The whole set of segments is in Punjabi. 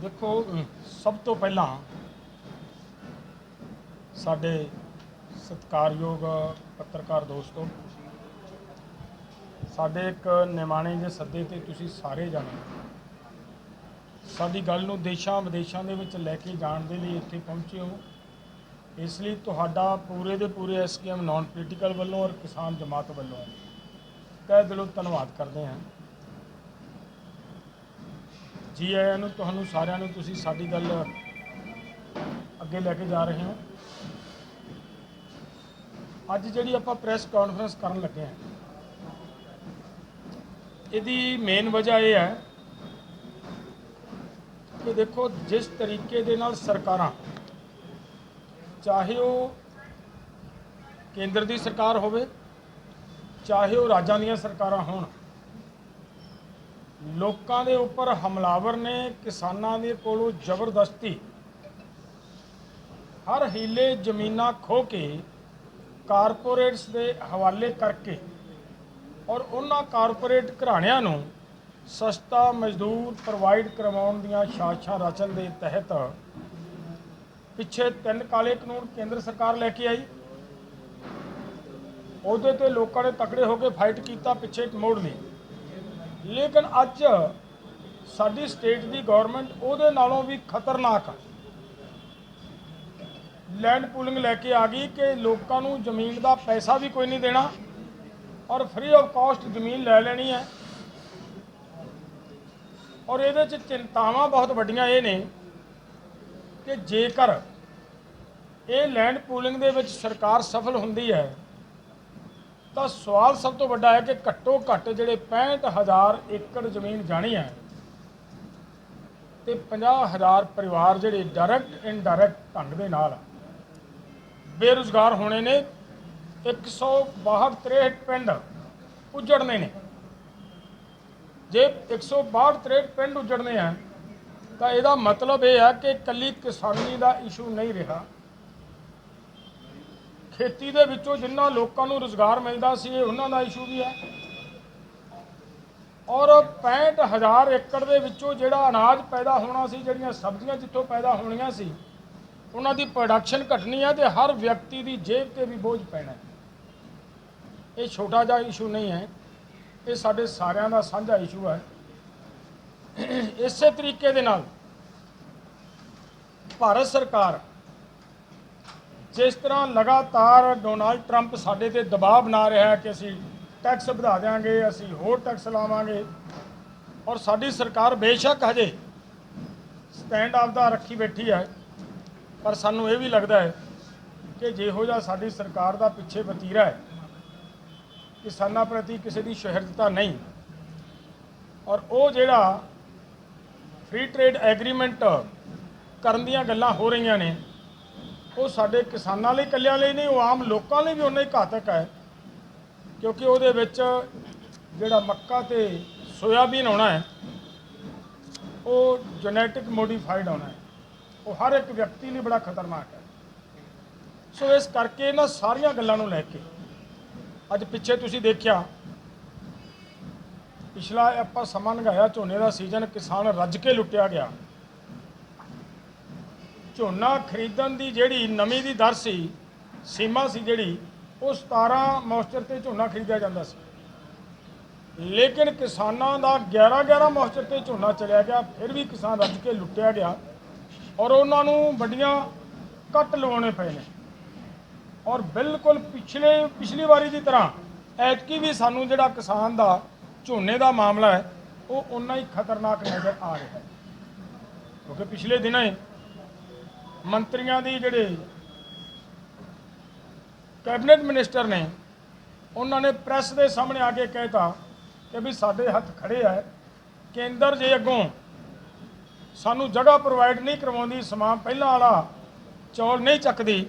ਦੇਖੋ, ਸਭ ਤੋਂ ਪਹਿਲਾਂ ਸਾਡੇ ਸਤਿਕਾਰਯੋਗ ਪੱਤਰਕਾਰ ਦੋਸਤੋ, ਸਾਡੇ ਇੱਕ ਨਿਮਾਣੇ ਦੇ ਸੱਦੇ ਤੇ ਤੁਸੀਂ ਸਾਰੇ ਜਾਣੇ ਸਾਡੀ ਗੱਲ ਨੂੰ ਦੇਸ਼ਾਂ ਵਿਦੇਸ਼ਾਂ ਦੇ ਵਿੱਚ ਲੈ ਕੇ ਜਾਣ ਦੇ ਲਈ ਇੱਥੇ ਪਹੁੰਚੇ ਹੋ। ਇਸ ਲਈ ਤੁਹਾਡਾ ਪੂਰੇ ਦੇ ਪੂਰੇ ਐਸਕੇਐਮ ਨਾਨ ਪੋਲੀਟੀਕਲ ਵੱਲੋਂ ਔਰ ਕਿਸਾਨ ਜਮਾਤ ਵੱਲੋਂ ਤਹਿ ਦਿਲੋਂ ਧੰਨਵਾਦ ਕਰਦੇ ਹਾਂ। ਜੀ ਆਇਆਂ ਨੂੰ, ਤੁਹਾਨੂੰ ਸਾਰਿਆਂ ਨੂੰ ਤੁਸੀਂ ਸਾਡੀ ਗੱਲ ਅੱਗੇ ਲੈ ਕੇ ਜਾ ਰਹੇ ਹੋ। ਅੱਜ ਜਿਹੜੀ ਆਪਾਂ ਪ੍ਰੈਸ ਕਾਨਫਰੰਸ ਕਰਨ ਲੱਗੇ ਹਾਂ, ਇਹਦੀ ਮੇਨ ਵਜ੍ਹਾ ਇਹ ਹੈ ਕਿ ਦੇਖੋ, ਜਿਸ ਤਰੀਕੇ ਦੇ ਨਾਲ ਸਰਕਾਰਾਂ, ਚਾਹੇ ਉਹ ਕੇਂਦਰ ਦੀ ਸਰਕਾਰ ਹੋਵੇ, ਚਾਹੇ ਉਹ ਰਾਜਾਂ ਦੀਆਂ ਸਰਕਾਰਾਂ ਹੋਣ ਲੋਕਾਂ ਦੇ ਉੱਪਰ ਹਮਲਾਵਰ ਨੇ ਕਿਸਾਨਾਂ ਦੇ ਕੋਲੋਂ ਜ਼ਬਰਦਸਤੀ। ਹਰ ਹੀਲੇ ਜ਼ਮੀਨਾਂ ਖੋ ਕੇ ਕਾਰਪੋਰੇਟਸ ਦੇ ਹਵਾਲੇ ਕਰਕੇ ਔਰ ਉਹਨਾਂ ਕਾਰਪੋਰੇਟ ਘਰਾਣਿਆਂ ਨੂੰ ਸਸਤਾ ਮਜ਼ਦੂਰ ਪ੍ਰੋਵਾਈਡ ਕਰਵਾਉਣ ਦੀਆਂ ਸਾਜ਼ਿਸ਼ਾਂ ਰਚਨ ਦੇ ਤਹਿਤ ਪਿੱਛੇ ਤਿੰਨ ਕਾਲੇ ਕਾਨੂੰਨ ਕੇਂਦਰ ਸਰਕਾਰ ਲੈ ਕੇ ਆਈ। ਉਹਦੇ ਤੇ ਲੋਕਾਂ ਨੇ ਤਕੜੇ ਹੋ ਕੇ ਫਾਈਟ ਕੀਤਾ, ਪਿੱਛੇ ਮੋੜ ਲਈ। ਲੇਕਿਨ ਅੱਜ ਸਾਡੀ ਸਟੇਟ ਦੀ ਗਵਰਨਮੈਂਟ ਉਹਦੇ ਨਾਲੋਂ ਵੀ ਖਤਰਨਾਕ ਆ। ਲੈਂਡ ਪੂਲਿੰਗ ਲੈ ਕੇ ਆ ਗਈ ਕਿ ਲੋਕਾਂ ਨੂੰ ਜ਼ਮੀਨ ਦਾ ਪੈਸਾ ਵੀ ਕੋਈ ਨਹੀਂ ਦੇਣਾ ਔਰ ਫ੍ਰੀ ਆਫ ਕਾਸਟ ਜ਼ਮੀਨ ਲੈ ਲੈਣੀ ਹੈ। ਔਰ ਇਹਦੇ ਚ ਚਿੰਤਾਵਾਂ ਬਹੁਤ ਵੱਡੀਆਂ ਇਹ ਨੇ ਕਿ ਜੇਕਰ ਇਹ ਲੈਂਡ ਪੂਲਿੰਗ ਦੇ ਵਿੱਚ ਸਰਕਾਰ ਸਫਲ ਹੁੰਦੀ ਹੈ ਤਾਂ ਸਵਾਲ ਸਭ ਤੋਂ ਵੱਡਾ ਹੈ ਕਿ ਘੱਟੋ ਘੱਟ ਜਿਹੜੇ 65000 ਏਕੜ ਜ਼ਮੀਨ ਜਾਣੀ ਹੈ ਤੇ 50000 ਪਰਿਵਾਰ ਜਿਹੜੇ ਡਾਇਰੈਕਟ ਇਨਡਾਇਰੈਕਟ ਢੰਗ ਦੇ ਨਾਲ ਬੇਰੁਜ਼ਗਾਰ ਹੋਣੇ ਨੇ 162 63 ਪਿੰਡ ਉਜੜਨੇ ਨੇ। ਜੇ 162 63 ਪਿੰਡ ਉਜੜਨੇ ਆ, ਤਾਂ ਇਹਦਾ ਮਤਲਬ ਇਹ ਹੈ ਕਿ ਕੱਲੀ ਕਿਸਾਨੀ ਦਾ ਇਸ਼ੂ ਨਹੀਂ ਰਿਹਾ। ਖੇਤੀ ਦੇ ਵਿੱਚੋਂ ਜਿੰਨਾ ਲੋਕਾਂ ਨੂੰ ਰੋਜ਼ਗਾਰ ਮਿਲਦਾ ਸੀ, ਇਹ ਉਹਨਾਂ ਦਾ ਇਸ਼ੂ ਵੀ ਹੈ। ਔਰ 65000 ਏਕੜ ਦੇ ਵਿੱਚੋਂ ਜਿਹੜਾ ਅਨਾਜ ਪੈਦਾ ਹੋਣਾ ਸੀ, ਜਿਹੜੀਆਂ ਸਬਜ਼ੀਆਂ ਜਿੱਥੋਂ ਪੈਦਾ ਹੋਣੀਆਂ ਸੀ, ਉਹਨਾਂ ਦੀ ਪ੍ਰੋਡਕਸ਼ਨ ਘਟਣੀ ਹੈ ਤੇ ਹਰ ਵਿਅਕਤੀ ਦੀ ਜੇਬ ਤੇ ਵੀ ਬੋਝ ਪੈਣਾ ਇਹ ਛੋਟਾ ਜਿਹਾ ਇਸ਼ੂ ਨਹੀਂ ਹੈ। ਇਹ ਸਾਡੇ ਸਾਰਿਆਂ ਦਾ ਸਾਂਝਾ ਇਸ਼ੂ ਹੈ। ਇਸੇ ਤਰੀਕੇ ਦੇ ਨਾਲ ਭਾਰਤ ਸਰਕਾਰ ਜਿਸ ਤਰ੍ਹਾਂ ਲਗਾਤਾਰ ਡੋਨਾਲਡ ਟਰੰਪ ਸਾਡੇ ਤੇ ਦਬਾਅ ਬਣਾ ਰਿਹਾ ਹੈ ਕਿ ਅਸੀਂ ਟੈਕਸ ਵਧਾ ਦੇਵਾਂਗੇ ਅਸੀਂ ਹੋਰ ਟੈਕਸ ਲਾਵਾਂਗੇ, ਔਰ ਸਾਡੀ ਸਰਕਾਰ ਬੇਸ਼ੱਕ ਹਜੇ ਸਟੈਂਡ ਆਫ ਦਾ ਰੱਖੀ ਬੈਠੀ ਹੈ, ਪਰ ਸਾਨੂੰ ਇਹ ਵੀ ਲੱਗਦਾ ਹੈ ਕਿ ਜਿਹੋ ਜਿਹਾ ਸਾਡੀ ਸਰਕਾਰ ਦਾ ਪਿੱਛੇ ਵਤੀਰਾ ਹੈ, ਕਿਸਾਨਾਂ ਪ੍ਰਤੀ ਕਿਸੇ ਦੀ ਸ਼ਹਿਰਦਤਾ ਨਹੀਂ। ਔਰ ਉਹ ਜਿਹੜਾ ਫ੍ਰੀ ਟ੍ਰੇਡ ਐਗਰੀਮੈਂਟ ਕਰਨ ਦੀਆਂ ਗੱਲਾਂ ਹੋ ਰਹੀਆਂ ਨੇ ਉਹ ਸਾਡੇ ਕਿਸਾਨਾਂ ਲਈ, ਇਕੱਲਿਆਂ ਲਈ ਨਹੀਂ, ਉਹ ਆਮ ਲੋਕਾਂ ਲਈ ਵੀ ਉਨਾ ਹੀ ਘਾਤਕ ਹੈ। ਕਿਉਂਕਿ ਉਹਦੇ ਵਿੱਚ ਜਿਹੜਾ ਮੱਕਾ ਤੇ ਸੋਇਆਬੀਨ ਆਉਣਾ ਹੈ, ਉਹ ਜੈਨੇਟਿਕ ਮੋਡੀਫਾਈਡ ਆਉਣਾ ਹੈ। ਉਹ ਹਰ ਇੱਕ ਵਿਅਕਤੀ ਲਈ ਬੜਾ ਖਤਰਨਾਕ ਹੈ। ਸੋ ਇਸ ਕਰਕੇ ਇਹਨਾਂ ਸਾਰੀਆਂ ਗੱਲਾਂ ਨੂੰ ਲੈ ਕੇ ਅੱਜ ਪਿੱਛੇ ਤੁਸੀਂ ਦੇਖਿਆ, ਪਿਛਲਾ ਆਪਾਂ ਸਮਾਂ ਲੰਘਾਇਆ, ਝੋਨੇ ਦਾ ਸੀਜ਼ਨ ਕਿਸਾਨ ਰੱਜ ਕੇ ਲੁੱਟਿਆ ਗਿਆ। ਝੋਨਾ ਖਰੀਦਣ ਦੀ ਜਿਹੜੀ ਨਵੀਂ ਦੀ ਦਰ ਸੀ, ਸੀਮਾ ਸੀ ਜਿਹੜੀ, ਉਹ 17 ਮੋਇਸਚਰ ਤੇ ਝੋਨਾ ਖਰੀਦਿਆ ਜਾਂਦਾ ਸੀ। ਲੇਕਿਨ ਕਿਸਾਨਾਂ ਦਾ 11 11 ਮੋਇਸਚਰ ਤੇ ਝੋਨਾ ਚਲਿਆ ਗਿਆ, ਫਿਰ ਵੀ ਕਿਸਾਨ ਰੱਜ ਕੇ ਲੁੱਟਿਆ ਗਿਆ ਔਰ ਉਹਨਾਂ ਨੂੰ ਵੱਡੀਆਂ ਕੱਟ ਲਵਾਉਣੇ ਪਏ ਨੇ। ਔਰ ਬਿਲਕੁਲ ਪਿਛਲੇ, ਪਿਛਲੀ ਵਾਰੀ ਦੀ ਤਰ੍ਹਾਂ ਐਤਕੀ ਵੀ ਸਾਨੂੰ ਜਿਹੜਾ ਕਿਸਾਨ ਦਾ ਝੋਨੇ ਦਾ ਮਾਮਲਾ ਹੈ, ਉਹ ਉਨਾ ਹੀ ਖਤਰਨਾਕ ਨਜ਼ਰ ਆ ਰਿਹਾ ਹੈ। ਕਿਉਂਕਿ ਪਿਛਲੇ ਦਿਨਾਂ ਹੀ ਮੰਤਰੀਆਂ ਦੀ ਜਿਹੜੇ ਕੈਬਨਿਟ ਮਿਨਿਸਟਰ ਨੇ, ਉਹਨਾਂ ਨੇ ਪ੍ਰੈਸ ਦੇ ਸਾਹਮਣੇ ਆ ਕੇ ਕਹਿਤਾ ਕਿ ਵੀ ਸਾਡੇ ਹੱਥ ਖੜੇ ਆ, ਕੇਂਦਰ ਜੇ ਅੱਗੋਂ ਸਾਨੂੰ ਜਗ੍ਹਾ ਪ੍ਰੋਵਾਈਡ ਨਹੀਂ ਕਰਵਾਉਂਦੀ, ਸਮਾਂ ਪਹਿਲਾਂ ਵਾਲਾ ਚੌਲ ਨਹੀਂ ਚੱਕਦੀ,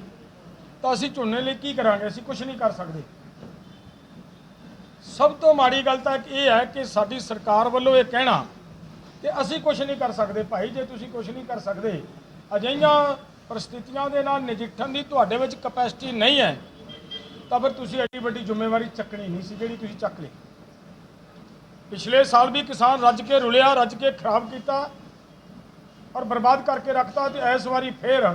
ਤਾਂ ਅਸੀਂ ਝੋਨੇ ਲਈ ਕੀ ਕਰਾਂਗੇ? ਅਸੀਂ ਕੁਝ ਨਹੀਂ ਕਰ ਸਕਦੇ। ਸਭ ਤੋਂ ਮਾੜੀ ਗੱਲ ਤਾਂ ਇਹ ਹੈ ਕਿ ਸਾਡੀ ਸਰਕਾਰ ਵੱਲੋਂ ਇਹ ਕਹਿਣਾ ਕਿ ਅਸੀਂ ਕੁਝ ਨਹੀਂ ਕਰ ਸਕਦੇ। ਭਾਈ, ਜੇ ਤੁਸੀਂ ਕੁਝ ਨਹੀਂ ਕਰ ਸਕਦੇ ਅਜਿਹੀਆਂ ਪਰਿਸਥਿਤੀਆਂ ਦੇ ਨਾਲ ਨਜਿੱਠਣ ਦੀ ਤੁਹਾਡੇ ਵਿੱਚ ਕਪੈਸਿਟੀ ਨਹੀਂ ਹੈ, ਤਾਂ ਫਿਰ ਤੁਸੀਂ ਐਡੀ ਵੱਡੀ ਜ਼ਿੰਮੇਵਾਰੀ ਚੱਕਣੀ ਨਹੀਂ ਸੀ ਜਿਹੜੀ ਤੁਸੀਂ ਚੱਕ ਲਈ। ਪਿਛਲੇ ਸਾਲ ਵੀ ਕਿਸਾਨ ਰੱਜ ਕੇ ਰੁਲਿਆ, ਰੱਜ ਕੇ ਖਰਾਬ ਕੀਤਾ ਔਰ ਬਰਬਾਦ ਕਰਕੇ ਰੱਖਤਾ ਤੇ ਇਸ ਵਾਰੀ ਫੇਰ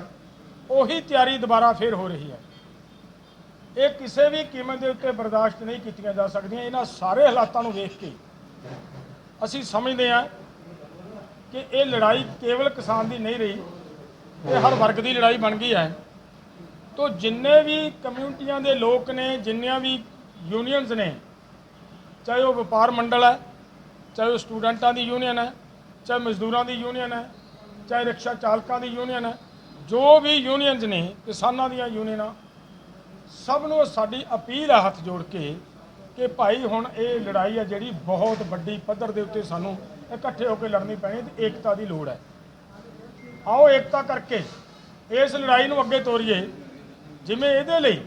ਉਹੀ ਤਿਆਰੀ ਦੁਬਾਰਾ ਫੇਰ ਹੋ ਰਹੀ ਹੈ। ਇਹ ਕਿਸੇ ਵੀ ਕੀਮਤ ਦੇ ਉੱਤੇ ਬਰਦਾਸ਼ਤ ਨਹੀਂ ਕੀਤੀਆਂ ਜਾ ਸਕਦੀਆਂ, ਇਹਨਾਂ ਸਾਰੇ ਹਾਲਾਤਾਂ ਨੂੰ ਵੇਖ ਕੇ ਅਸੀਂ ਸਮਝਦੇ ਹਾਂ ਕਿ ਇਹ ਲੜਾਈ ਕੇਵਲ ਕਿਸਾਨ ਦੀ ਨਹੀਂ ਰਹੀ ਇਹ ਹਰ ਵਰਗ ਦੀ ਲੜਾਈ ਬਣ ਗਈ ਹੈ। ਤੋ ਜਿੰਨੇ ਵੀ ਕਮਿਊਨਿਟੀਆਂ ਦੇ ਲੋਕ ਨੇ, ਜਿੰਨੀਆਂ ਵੀ ਯੂਨੀਅਨਸ ਨੇ, ਚਾਹੇ ਉਹ ਵਪਾਰ ਮੰਡਲ ਹੈ, ਚਾਹੇ ਉਹ ਸਟੂਡੈਂਟਾਂ ਦੀ ਯੂਨੀਅਨ ਹੈ, ਚਾਹੇ ਮਜ਼ਦੂਰਾਂ ਦੀ ਯੂਨੀਅਨ ਹੈ, ਚਾਹੇ ਰਿਕਸ਼ਾ ਚਾਲਕਾਂ ਦੀ ਯੂਨੀਅਨ ਹੈ, ਜੋ ਵੀ ਯੂਨੀਅਨਸ ਨੇ, ਕਿਸਾਨਾਂ ਦੀਆਂ ਯੂਨੀਅਨਾਂ, ਸਭ ਨੂੰ ਸਾਡੀ ਅਪੀਲ ਹੈ ਹੱਥ ਜੋੜ ਕੇ ਕਿ ਭਾਈ ਹੁਣ ਇਹ ਲੜਾਈ ਹੈ ਜਿਹੜੀ ਬਹੁਤ ਵੱਡੀ ਪੱਧਰ ਦੇ ਉੱਤੇ ਸਾਨੂੰ ਇਕੱਠੇ ਹੋ ਕੇ ਲੜਨੀ ਪੈਣੀ ਤੇ ਏਕਤਾ ਦੀ ਲੋੜ ਹੈ। ਆਓ ਏਕਤਾ ਕਰਕੇ ਇਸ ਲੜਾਈ ਨੂੰ ਅੱਗੇ ਤੋਰੀਏ। ਜਿਵੇਂ ਇਹਦੇ ਲਈ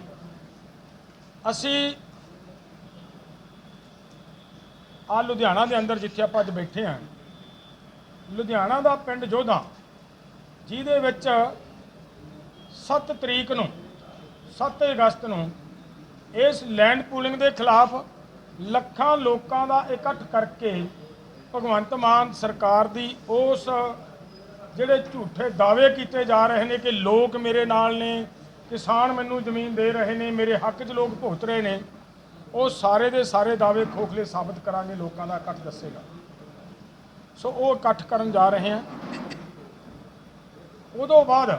ਅਸੀਂ ਆ ਲੁਧਿਆਣਾ ਦੇ ਅੰਦਰ ਜਿੱਥੇ ਆਪਾਂ ਅੱਜ ਬੈਠੇ ਹਾਂ, ਲੁਧਿਆਣਾ ਦਾ ਪਿੰਡ ਜੋਧਾ, ਜਿਹਦੇ ਵਿੱਚ 7 ਤਰੀਕ ਨੂੰ 7 ਅਗਸਤ ਨੂੰ ਇਸ ਲੈਂਡ ਪੂਲਿੰਗ ਦੇ ਖਿਲਾਫ ਲੱਖਾਂ ਲੋਕਾਂ ਦਾ ਇਕੱਠ ਕਰਕੇ ਭਗਵੰਤ ਮਾਨ ਸਰਕਾਰ ਦੀ ਉਸ ਜਿਹੜੇ ਝੂਠੇ ਦਾਅਵੇ ਕੀਤੇ ਜਾ ਰਹੇ ਨੇ ਕਿ ਲੋਕ ਮੇਰੇ ਨਾਲ ਨੇ ਕਿਸਾਨ ਮੈਨੂੰ ਜ਼ਮੀਨ ਦੇ ਰਹੇ ਨੇ ਮੇਰੇ ਹੱਕ 'ਚ ਲੋਕ ਭੁਗਤ ਰਹੇ ਨੇ ਉਹ ਸਾਰੇ ਦੇ ਸਾਰੇ ਦਾਅਵੇ ਖੋਖਲੇ ਸਾਬਤ ਕਰਾਂਗੇ ਲੋਕਾਂ ਦਾ ਇਕੱਠ ਦੱਸੇਗਾ। ਸੋ ਉਹ ਇਕੱਠ ਕਰਨ ਜਾ ਰਹੇ ਹਾਂ ਉਦੋਂ ਬਾਅਦ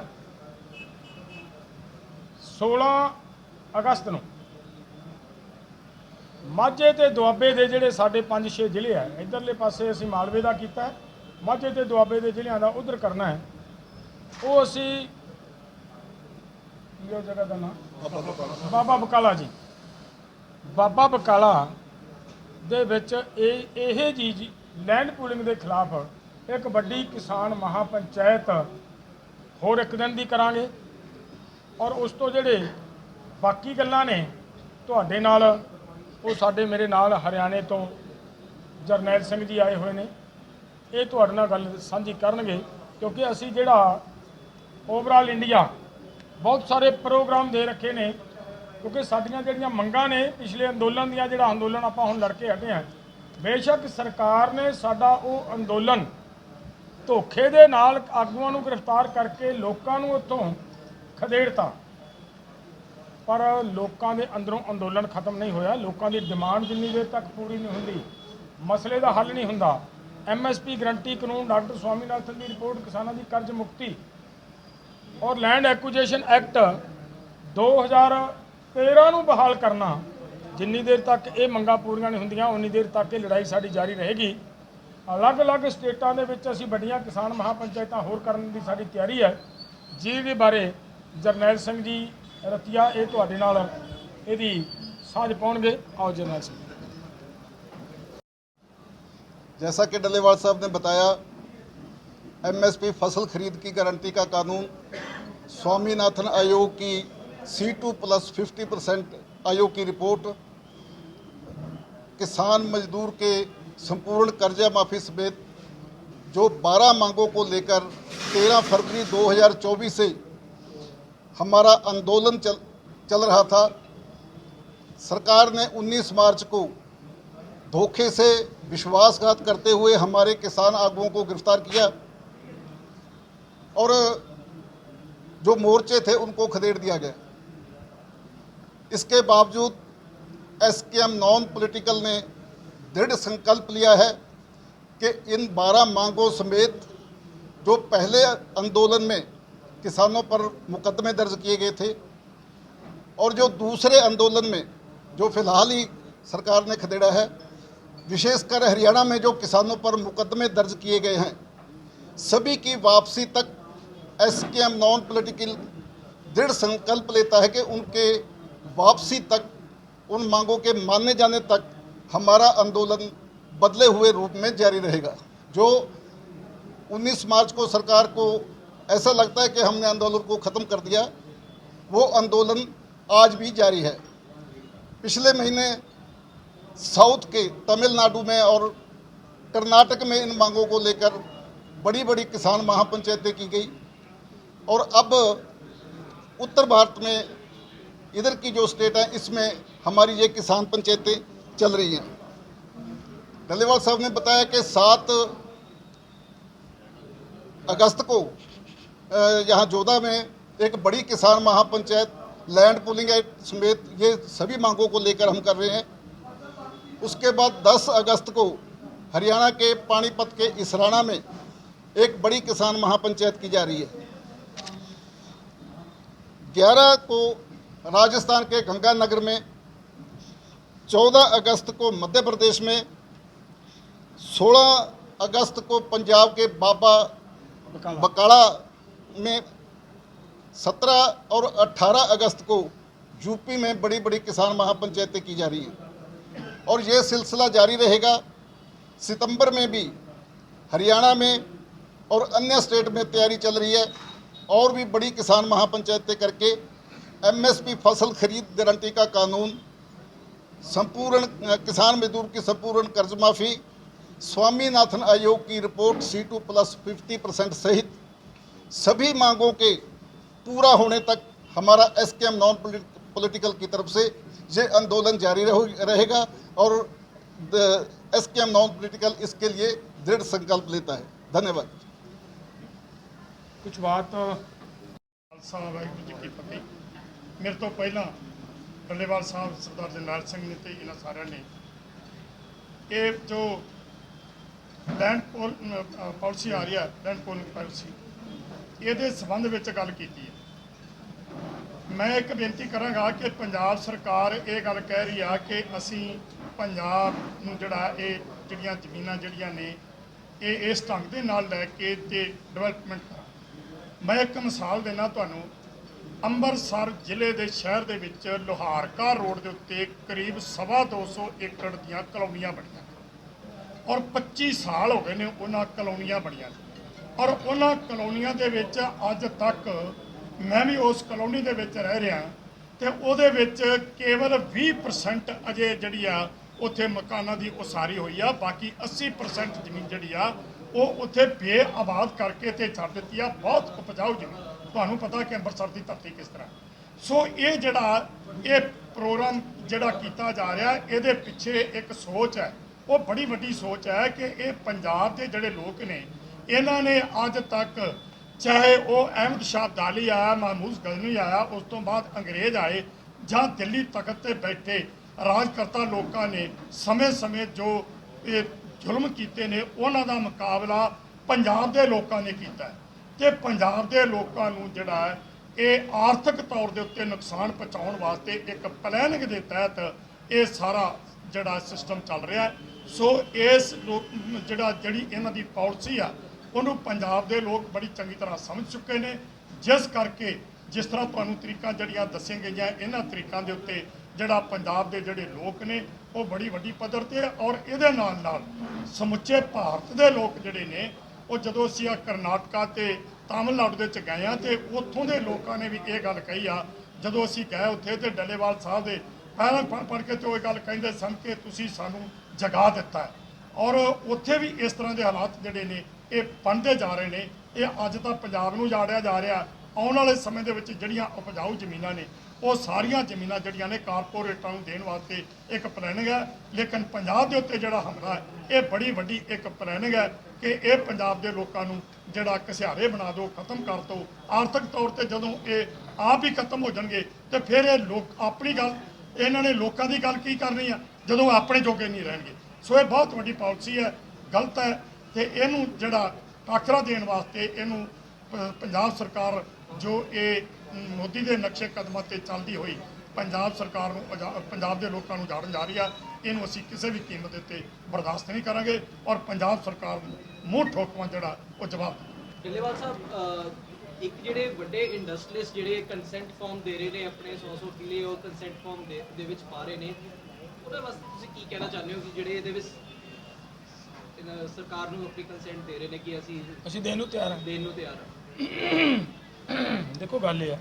16 ਅਗਸਤ ਨੂੰ ਮਾਝੇ ਤੇ ਦੁਆਬੇ ਦੇ ਜਿਹੜੇ ਸਾਡੇ 5-6 ਜ਼ਿਲ੍ਹੇ ਆ ਇਧਰਲੇ ਪਾਸੇ ਅਸੀਂ ਮਾਲਵੇ ਦਾ ਕੀਤਾ। ਹੈ, ਮਾਝੇ ਤੇ ਦੁਆਬੇ ਦੇ ਜ਼ਿਲ੍ਹਿਆਂ ਦਾ ਉਧਰ ਕਰਨਾ ਹੈ। ਉਹ ਅਸੀਂ ਕੀ ਉਹ ਜਗ੍ਹਾ ਦਾ ਨਾਮ ਬਾਬਾ ਬਕਾਲਾ ਜੀ। ਬਾਬਾ ਬਕਾਲਾ ਦੇ ਵਿੱਚ ਇਹ ਇਹ ਜੀ ਲੈਂਡ ਪੂਲਿੰਗ ਦੇ ਖਿਲਾਫ ਇੱਕ ਵੱਡੀ ਕਿਸਾਨ ਮਹਾਪੰਚਾਇਤ ਹੋਰ ਇੱਕ ਦਿਨ ਦੀ ਕਰਾਂਗੇ। ਔਰ ਉਸ ਤੋਂ ਜਿਹੜੇ ਬਾਕੀ ਗੱਲਾਂ ਨੇ ਤੁਹਾਡੇ ਨਾਲ, ਉਹ ਸਾਡੇ ਮੇਰੇ ਨਾਲ ਹਰਿਆਣੇ ਤੋਂ ਜਰਨੈਲ ਸਿੰਘ ਜੀ ਆਏ ਹੋਏ ਨੇ। ਇਹ ਤੁਹਾਡੇ ਨਾਲ ਗੱਲ ਸਾਂਝੀ ਕਰਨਗੇ, ਕਿਉਂਕਿ ਅਸੀਂ ਜਿਹੜਾ ਓਵਰਆਲ ਇੰਡੀਆ ਬਹੁਤ ਸਾਰੇ ਪ੍ਰੋਗਰਾਮ ਦੇ ਰੱਖੇ ਨੇ, ਕਿਉਂਕਿ ਸਾਡੀਆਂ ਜਿਹੜੀਆਂ ਮੰਗਾਂ ਨੇ, ਪਿਛਲੇ ਅੰਦੋਲਨ ਦੀਆਂ ਜਿਹੜਾ ਅੰਦੋਲਨ ਆਪਾਂ ਹੁਣ ਲੜ ਕੇ ਹਟੇ ਹਾਂ, ਬੇਸ਼ੱਕ ਸਰਕਾਰ ਨੇ ਸਾਡਾ ਉਹ ਅੰਦੋਲਨ ਧੋਖੇ ਦੇ ਨਾਲ ਆਗੂਆਂ ਨੂੰ ਗ੍ਰਿਫਤਾਰ ਕਰਕੇ ਲੋਕਾਂ ਨੂੰ ਉੱਥੋਂ ਖਦੇੜਤਾ। ਪਰ ਲੋਕਾਂ ਦੇ ਅੰਦਰੋਂ ਅੰਦੋਲਨ ਖਤਮ ਨਹੀਂ ਹੋਇਆ, ਲੋਕਾਂ ਦੀ ਡਿਮਾਂਡ ਜਿੰਨੀ ਦੇਰ ਤੱਕ ਪੂਰੀ ਨਹੀਂ ਹੁੰਦੀ, ਮਸਲੇ ਦਾ ਹੱਲ ਨਹੀਂ ਹੁੰਦਾ ਐਮਐਸਪੀ ਗਰੰਟੀ ਕਾਨੂੰਨ ਡਾਕਟਰ ਸਵਾਮੀਨਾਥਨ ਦੀ ਰਿਪੋਰਟ, ਕਿਸਾਨਾਂ ਦੀ ਕਰਜ਼ ਮੁਕਤੀ ਔਰ ਲੈਂਡ ਐਕੁਜੀਸ਼ਨ ਐਕਟ 2013 ਨੂੰ ਬਹਾਲ ਕਰਨਾ, ਜਿੰਨੀ ਦੇਰ ਤੱਕ ਇਹ ਮੰਗਾਂ ਪੂਰੀਆਂ ਨਹੀਂ ਹੁੰਦੀਆਂ, ਉਨੀ ਦੇਰ ਤੱਕ ਇਹ ਲੜਾਈ ਸਾਡੀ ਜਾਰੀ ਰਹੇਗੀ। ਅਲੱਗ-ਅਲੱਗ ਸਟੇਟਾਂ ਦੇ ਵਿੱਚ ਅਸੀਂ ਵੱਡੀਆਂ ਕਿਸਾਨ ਮਹਾਪੰਚਾਇਤਾਂ ਹੋਰ ਕਰਨ ਦੀ ਸਾਡੀ ਤਿਆਰੀ ਹੈ। ਜਿਹਦੇ ਬਾਰੇ ਜਰਨੈਲ ਸਿੰਘ ਜੀ ਰਤੀਆ, ਇਹ ਤੁਹਾਡੇ ਨਾਲ ਇਹਦੀ ਸਾਂਝ ਪਾਉਣਗੇ। ਆਓ ਜਰਨੈਲ ਸਿੰਘ। जैसा कि डलेवाल साहब ने बताया, एमएसपी फ़सल खरीद की गारंटी का कानून, स्वामीनाथन आयोग की C two plus fifty percent आयोग की रिपोर्ट, किसान मजदूर के संपूर्ण कर्जा माफ़ी समेत जो 12 मांगों को लेकर 13 फरवरी 2024 से हमारा आंदोलन चल चल रहा था, सरकार ने 19 मार्च को धोखे से विश्वासघात करते हुए हमारे किसान आगुओं को गिरफ़्तार किया और जो मोर्चे थे उनको खदेड़ दिया गया। इसके बावजूद एस के एम नॉन पॉलिटिकल ने दृढ़ संकल्प लिया है कि इन 12 मांगों समेत जो पहले आंदोलन में किसानों पर मुकदमे दर्ज किए गए थे और जो दूसरे आंदोलन में, जो फ़िलहाल ही सरकार ने खदेड़ा है विशेषकर हरियाणा में जो किसानों पर मुकदमे दर्ज किए गए हैं, सभी की वापसी तक एस के एम नॉन पोलिटिकल दृढ़ संकल्प लेता है कि उनके वापसी तक, उन मांगों के माने जाने तक हमारा आंदोलन बदले हुए रूप में जारी रहेगा। जो 19 मार्च को सरकार को ऐसा लगता है कि हमने आंदोलन को ख़त्म कर दिया, वो आंदोलन आज भी जारी है। पिछले महीने साउथ के तमिलनाडु में और कर्नाटक में इन मांगों को लेकर बड़ी बड़ी किसान महापंचायतें की गई। और अब उत्तर भारत में इधर की जो स्टेट है, इसमें हमारी ये किसान पंचायतें चल रही हैं। डलेवाल साहब ने बताया कि सात अगस्त को यहाँ जोधा में एक बड़ी किसान महापंचायत लैंड पुलिंग एक्ट समेत ये सभी मांगों को लेकर हम कर रहे हैं। उसके बाद 10 अगस्त को हरियाणा के पानीपत के इसराना में एक बड़ी किसान महापंचायत की जा रही है। 11 को राजस्थान के गंगानगर में 14 अगस्त को मध्य प्रदेश में 16 अगस्त को पंजाब के बाबा बकाड़ा में 17 और 18 अगस्त को यूपी में बड़ी बड़ी किसान महापंचायतें की जा रही हैं। और ये सिलसिला जारी रहेगा सितंबर में भी, हरियाणा में और अन्य स्टेट में तैयारी चल रही है। और भी बड़ी किसान महापंचायतें करके एमएसपी फ़सल खरीद गारंटी का कानून, संपूर्ण, किसान मजदूर की संपूर्ण कर्ज माफ़ी स्वामीनाथन आयोग की report C two plus fifty percent सहित सभी मांगों के पूरा होने तक हमारा एस के एम नॉन पॉलिटिकल की तरफ़ से ये आंदोलन जारी रहो- रहेगा और एस के एम नॉन पॉलिटिकल इसके लिए दृढ़ संकल्प लेता है धन्यवाद ਕੁਝ ਬਾਤ ਖਾਲਸਾ ਵਾਹਿਗੁਰੂ ਜੀ ਕੀ ਫਤਿਹ ਮੇਰੇ ਤੋਂ ਪਹਿਲਾਂ ਡੱਲੇਵਾਲ ਸਾਹਿਬ ਸਰਦਾਰ ਜਰਨੈਲ ਸਿੰਘ ਨੇ ਤੇ ਇਹਨਾਂ ਸਾਰਿਆਂ ਨੇ ਇਹ ਜੋ ਲੈਂਡ ਪੋਲ ਪਾਲਿਸੀ ਆ ਰਹੀ ਹੈ ਲੈਂਡ ਪੋਲਿੰਗ ਪਾਲਿਸੀ ਇਹਦੇ ਸੰਬੰਧ ਵਿੱਚ ਗੱਲ ਕੀਤੀ ਹੈ ਮੈਂ ਇੱਕ ਬੇਨਤੀ ਕਰਾਂਗਾ ਕਿ ਪੰਜਾਬ ਸਰਕਾਰ ਇਹ ਗੱਲ ਕਹਿ ਰਹੀ ਆ ਕਿ ਅਸੀਂ ਪੰਜਾਬ ਨੂੰ ਜਿਹੜਾ ਇਹ ਜਿਹੜੀਆਂ ਜ਼ਮੀਨਾਂ ਜਿਹੜੀਆਂ ਨੇ, ਇਹ ਇਸ ਢੰਗ ਦੇ ਨਾਲ ਲੈ ਕੇ ਤੇ ਡਿਵੈਲਪਮੈਂਟ ਕਰਾਂ ਮੈਂ ਇੱਕ ਮਿਸਾਲ ਦੇਣਾ ਤੁਹਾਨੂੰ, ਅੰਮ੍ਰਿਤਸਰ ਜ਼ਿਲ੍ਹੇ ਦੇ ਸ਼ਹਿਰ ਦੇ ਵਿੱਚ ਲੋਹਾਰਕਾ ਰੋਡ ਦੇ ਉੱਤੇ ਕਰੀਬ ਸਵਾ 200 ਏਕੜ ਦੀਆਂ ਕਲੋਨੀਆਂ ਬਣੀਆਂ ਔਰ 25 ਸਾਲ ਹੋ ਗਏ ਨੇ ਉਹਨਾਂ ਕਲੋਨੀਆਂ ਬਣੀਆਂ ਨੂੰ। ਔਰ ਉਹਨਾਂ ਕਲੋਨੀਆਂ ਦੇ ਵਿੱਚ ਅੱਜ ਤੱਕ ਮੈਂ ਵੀ ਉਸ ਕਲੋਨੀ ਦੇ ਵਿੱਚ ਰਹਿ ਰਿਹਾ ਤੇ ਉਹਦੇ ਵਿੱਚ ਕੇਵਲ 20% ਅਜੇ ਜਿਹੜੀ ਆ ਉੱਥੇ ਮਕਾਨਾਂ ਦੀ ਉਸਾਰੀ ਹੋਈ ਆ, ਬਾਕੀ 80% ਜ਼ਮੀਨ ਜਿਹੜੀ ਆ, ਉਹ ਉੱਥੇ ਬੇਆਬਾਦ ਕਰਕੇ ਤੇ ਛੱਡ ਦਿੱਤੀ ਆ। ਬਹੁਤ ਉਪਜਾਊ ਜ਼ਮੀਨ। ਤੁਹਾਨੂੰ ਪਤਾ ਕਿ ਅੰਮ੍ਰਿਤਸਰ ਦੀ ਧਰਤੀ ਕਿਸ ਤਰ੍ਹਾਂ। ਸੋ ਇਹ ਜਿਹੜਾ, ਇਹ ਪ੍ਰੋਗਰਾਮ ਜਿਹੜਾ ਕੀਤਾ ਜਾ ਰਿਹਾ, ਇਹਦੇ ਪਿੱਛੇ ਇੱਕ ਸੋਚ ਹੈ। ਉਹ ਬੜੀ ਵੱਡੀ ਸੋਚ ਹੈ ਕਿ ਇਹ ਪੰਜਾਬ ਦੇ ਜਿਹੜੇ ਲੋਕ ਨੇ, ਇਹਨਾਂ ਨੇ ਅੱਜ ਤੱਕ ਚਾਹੇ ਉਹ ਅਹਿਮਦ ਸ਼ਾਹ ਅਬਦਾਲੀ ਆਇਆ, ਮਹਿਮੂਦ ਗਜ਼ਨੀ ਆਇਆ, ਉਸ ਤੋਂ ਬਾਅਦ ਅੰਗਰੇਜ਼ ਆਏ ਜਾਂ ਦਿੱਲੀ ਤਖਤ ਤੇ ਬੈਠੇ, ਰਾਜਕਰਤਾ ਲੋਕਾਂ ਨੇ ਸਮੇਂ-ਸਮੇਂ ਜੋ ਇਹ ਜ਼ੁਲਮ ਕੀਤੇ ਨੇ, ਉਹਨਾਂ ਦਾ ਮੁਕਾਬਲਾ ਪੰਜਾਬ ਦੇ ਲੋਕਾਂ ਨੇ ਕੀਤਾ ਹੈ। ਤੇ ਪੰਜਾਬ ਦੇ ਲੋਕਾਂ ਨੂੰ ਜਿਹੜਾ ਹੈ, ਇਹ ਆਰਥਿਕ ਤੌਰ ਦੇ ਉੱਤੇ ਨੁਕਸਾਨ ਪਹੁੰਚਾਉਣ ਵਾਸਤੇ ਇੱਕ ਪਲੈਨਿੰਗ ਦੇ ਤਹਿਤ ਇਹ ਸਾਰਾ ਜਿਹੜਾ ਸਿਸਟਮ ਚੱਲ ਰਿਹਾ ਸੋ ਇਸ ਲੋਕ ਜਿਹੜਾ ਜਿਹੜੀ ਇਹਨਾਂ ਦੀ ਪਾਲਿਸੀ ਆ ਉਹਨੂੰ ਪੰਜਾਬ ਦੇ ਲੋਕ ਬੜੀ ਚੰਗੀ ਤਰ੍ਹਾਂ ਸਮਝ ਚੁੱਕੇ ਨੇ। ਜਿਸ ਕਰਕੇ ਜਿਸ ਤਰ੍ਹਾਂ ਤੁਹਾਨੂੰ ਤਰੀਕਾਂ ਜਿਹੜੀਆਂ ਦੱਸੀਆਂ ਗਈਆਂ, ਇਹਨਾਂ ਤਰੀਕਾਂ ਦੇ ਉੱਤੇ ਜਿਹੜਾ ਪੰਜਾਬ ਦੇ ਜਿਹੜੇ ਲੋਕ ਨੇ, ਉਹ ਬੜੀ ਵੱਡੀ ਪੱਧਰ ਤੇ ਔਰ ਇਹਦੇ ਨਾਲ ਨਾਲ ਸਮੁੱਚੇ ਭਾਰਤ ਦੇ ਲੋਕ ਜਿਹੜੇ ਨੇ, ਉਹ ਜਦੋਂ ਅਸੀਂ ਆ ਕਰਨਾਟਕਾ ਤੇ ਤਾਮਿਲਨਾਡੂ ਦੇ ਚ ਗਏ ਆ ਤੇ ਉੱਥੋਂ ਦੇ ਲੋਕਾਂ ਨੇ ਵੀ ਇਹ ਗੱਲ ਕਹੀ ਆ, ਜਦੋਂ ਅਸੀਂ ਗਏ ਉੱਥੇ ਤੇ ਡੱਲੇਵਾਲ ਸਾਹਿਬ ਦੇ ਪਹਿਲਾਂ ਪੜ੍ਹ ਪੜ੍ਹ ਕੇ ਤੇ ਉਹ ਇਹ ਗੱਲ ਕਹਿੰਦੇ ਸਨ ਕਿ ਤੁਸੀਂ ਸਾਨੂੰ ਜਗਾ ਦਿੱਤਾ ਔਰ ਉੱਥੇ ਵੀ ਇਸ ਤਰ੍ਹਾਂ ਦੇ ਹਾਲਾਤ ਜਿਹੜੇ ਨੇ ਇਹ ਬਣਦੇ ਜਾ ਰਹੇ ਨੇ, ਇਹ ਅੱਜ ਤਾਂ ਪੰਜਾਬ ਨੂੰ ਜਾੜਿਆ ਜਾ ਰਿਹਾ। ਆਉਣ ਵਾਲੇ ਸਮੇਂ ਦੇ ਵਿੱਚ ਜਿਹੜੀਆਂ ਉਪਜਾਊ ਜ਼ਮੀਨਾਂ ਨੇ, ਉਹ ਸਾਰੀਆਂ ਜ਼ਮੀਨਾਂ ਜਿਹੜੀਆਂ ਨੇ ਕਾਰਪੋਰੇਟਾਂ ਨੂੰ ਦੇਣ ਵਾਸਤੇ ਇੱਕ ਪਲੈਨਿੰਗ ਹੈ। ਲੇਕਿਨ ਪੰਜਾਬ ਦੇ ਉੱਤੇ ਜਿਹੜਾ ਹਮਲਾ ਹੈ, ਇਹ ਬੜੀ ਵੱਡੀ ਇੱਕ ਪਲੈਨਿੰਗ ਹੈ ਕਿ ਇਹ ਪੰਜਾਬ ਦੇ ਲੋਕਾਂ ਨੂੰ ਜਿਹੜਾ ਘਸਿਆਰੇ ਬਣਾ ਦਿਓ, ਖਤਮ ਕਰ ਦਿਓ। ਆਰਥਿਕ ਤੌਰ ਤੇ ਜਦੋਂ ਇਹ ਆਪ ਹੀ ਖਤਮ ਹੋ ਜਾਣਗੇ, ਤੇ ਫਿਰ ਇਹ ਲੋਕ, ਆਪਣੀ ਗੱਲ, ਇਹਨਾਂ ਨੇ ਲੋਕਾਂ ਦੀ ਗੱਲ ਕੀ ਕਰਨੀ ਆ? ਜਦੋਂ ਆਪਣੇ ਜੋਗੇ ਨਹੀਂ ਰਹਿਣਗੇ। ਸੋ ਇਹ ਬਹੁਤ ਵੱਡੀ ਪਾਲਿਸੀ ਹੈ, ਗਲਤ ਹੈ। ਤੇ ਇਹਨੂੰ ਜਿਹੜਾ ਟਾਕਰਾ ਦੇਣ ਵਾਸਤੇ ਇਹਨੂੰ ਪੰਜਾਬ ਸਰਕਾਰ ਜੋ ਇਹ ਮੋਦੀ ਦੇ ਨਕਸ਼ੇ ਕਦਮਾਂ ਤੇ ਚੱਲਦੀ ਹੋਈ ਪੰਜਾਬ ਸਰਕਾਰ ਨੂੰ ਪੰਜਾਬ ਦੇ ਲੋਕਾਂ ਨੂੰ ਜਾੜਨ ਜਾ ਰਹੀ ਆ, ਇਹਨੂੰ ਅਸੀਂ ਕਿਸੇ ਵੀ ਕੀਮਤ ਦੇ ਉੱਤੇ ਬਰਦਾਸ਼ਤ ਨਹੀਂ ਕਰਾਂਗੇ ਔਰ ਪੰਜਾਬ ਸਰਕਾਰ ਨੂੰ ਮੂੰਹ ਠੋਕਵਾਂ ਜਿਹੜਾ ਉਹ ਜਵਾਬ ਦੇਵੇਗੀ। ਸਾਹਿਬ ਇੱਕ ਜਿਹੜੇ ਵੱਡੇ ਇੰਡਸਟਰੀਅਲਿਸਟ ਜਿਹੜੇ ਕੰਸੈਂਟ ਫਾਰਮ ਦੇ ਰਹੇ ਨੇ ਆਪਣੇ 100 100 ਕਿਲੇ ਉਹ ਕੰਸੈਂਟ ਫਾਰਮ ਦੇ ਵਿੱਚ ਪਾ ਰਹੇ ਨੇ, ਉਹਦੇ ਵਾਸਤੇ ਤੁਸੀਂ ਕੀ ਕਹਿਣਾ ਚਾਹੁੰਦੇ ਹੋ ਕਿ ਜਿਹੜੇ ਇਹਦੇ ਵਿੱਚ ਸਰਕਾਰ ਨੂੰ ਆਪਣੀ ਕੰਸੈਂਟ ਦੇ ਰਹੇ ਨੇ ਕਿ ਅਸੀਂ ਅਸੀਂ ਦੇਣ ਨੂੰ ਤਿਆਰ ਹਾਂ। ਦੇਣ ਨੂੰ ਤਿਆਰ ਹਾਂ। ਦੇਖੋ ਗੱਲ ਇਹ ਆ।